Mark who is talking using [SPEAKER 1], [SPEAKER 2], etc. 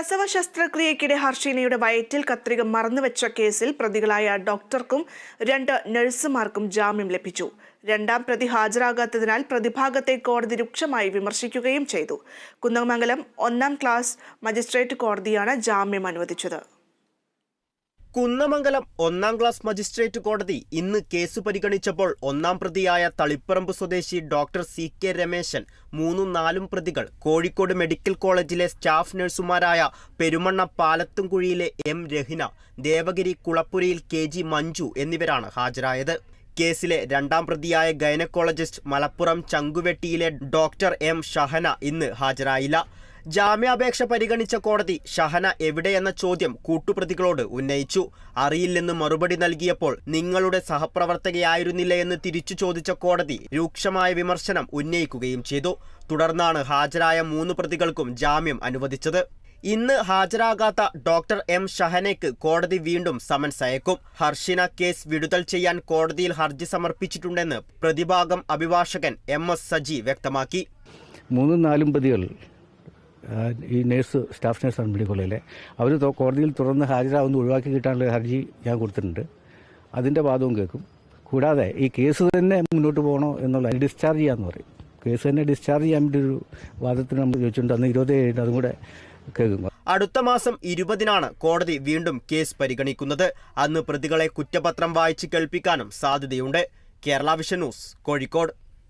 [SPEAKER 1] പ്രസവ ശസ്ത്രക്രിയയ്ക്കിടെ ഹർഷീനയുടെ വയറ്റിൽ കത്രിക മറന്നുവെച്ച കേസിൽ പ്രതികളായ ഡോക്ടർക്കും രണ്ട് നഴ്സുമാർക്കും ജാമ്യം ലഭിച്ചു. രണ്ടാം പ്രതി ഹാജരാകാത്തതിനാൽ പ്രതിഭാഗത്തെ കോടതി രൂക്ഷമായി വിമർശിക്കുകയും ചെയ്തു. കുന്നമംഗലം ഒന്നാം ക്ലാസ് മജിസ്ട്രേറ്റ് കോടതിയാണ് ജാമ്യം അനുവദിച്ചത്.
[SPEAKER 2] കുന്നമംഗലം ഒന്നാം ക്ലാസ് മജിസ്ട്രേറ്റ് കോടതി ഇന്ന് കേസ് പരിഗണിച്ചപ്പോൾ ഒന്നാം പ്രതിയായ തളിപ്പറമ്പ് സ്വദേശി ഡോക്ടർ സി കെ രമേശൻ മൂന്നും നാലും പ്രതികൾ കോഴിക്കോട് മെഡിക്കൽ കോളേജിലെ സ്റ്റാഫ് നഴ്സുമാരായ പെരുമണ്ണ പാലത്തുംകുഴിയിലെ എം രഹിന ദേവഗിരി കുളപ്പുരയിൽ കെ ജി മഞ്ജു എന്നിവരാണ് ഹാജരായത്. കേസിലെ രണ്ടാം പ്രതിയായ ഗൈനക്കോളജിസ്റ്റ് മലപ്പുറം ചങ്കുവെട്ടിയിലെ ഡോക്ടർ എം ഷഹന ഇന്ന് ഹാജരായില്ല. ജാമ്യാപേക്ഷ പരിഗണിച്ച കോടതി ഷഹന എവിടെയെന്ന ചോദ്യം കൂട്ടുപ്രതികളോട് ഉന്നയിച്ചു. അറിയില്ലെന്ന് മറുപടി നൽകിയപ്പോൾ നിങ്ങളുടെ സഹപ്രവർത്തകയായിരുന്നില്ല എന്ന് തിരിച്ചു ചോദിച്ച കോടതി രൂക്ഷമായ വിമർശനം ഉന്നയിക്കുകയും ചെയ്തു. തുടർന്നാണ് ഹാജരായ മൂന്ന് പ്രതികൾക്കും ജാമ്യം അനുവദിച്ചത്. ഇന്ന് ഹാജരാകാത്ത ഡോക്ടർ എം. ഷഹനയ്ക്ക് കോടതി വീണ്ടും സമൻസ് അയക്കും. ഹർഷിന കേസ് വിടുതൽ ചെയ്യാൻ കോടതിയിൽ ഹർജി സമർപ്പിച്ചിട്ടുണ്ടെന്ന് പ്രതിഭാഗം അഭിഭാഷകൻ എം. എസ്. സജി വ്യക്തമാക്കി.
[SPEAKER 3] മൂന്നും നാലും പ്രതികൾ ഈ നേഴ്സ് സ്റ്റാഫ് നേഴ്സാണ് മെഡിക്കൽ കോളേജിലെ. അവർ കോടതിയിൽ തുറന്ന് ഹാജരാകുന്ന ഒഴിവാക്കി കിട്ടാനുള്ള ഹർജി ഞാൻ കൊടുത്തിട്ടുണ്ട്. അതിന്റെ വാദവും കേൾക്കും. കൂടാതെ ഈ കേസ് തന്നെ മുന്നോട്ട് പോകണോ എന്നുള്ള ഡിസ്ചാർജ് ചെയ്യാമെന്ന് പറയും. കേസ് തന്നെ ഡിസ്ചാർജ് ചെയ്യാൻ വേണ്ടി ഒരു വാദത്തിന് നമ്മൾ ചോദിച്ചിട്ടുണ്ട്. അന്ന് ഇരുപത് ഏഴിന് അതും കൂടെ കേൾക്കും.
[SPEAKER 2] അടുത്ത മാസം ഇരുപതിനാണ് കോടതി വീണ്ടും കേസ് പരിഗണിക്കുന്നത്. അന്ന് പ്രതികളെ കുറ്റപത്രം വായിച്ച് കേൾപ്പിക്കാനും സാധ്യതയുണ്ട്. Kerala vision news Kozhikode.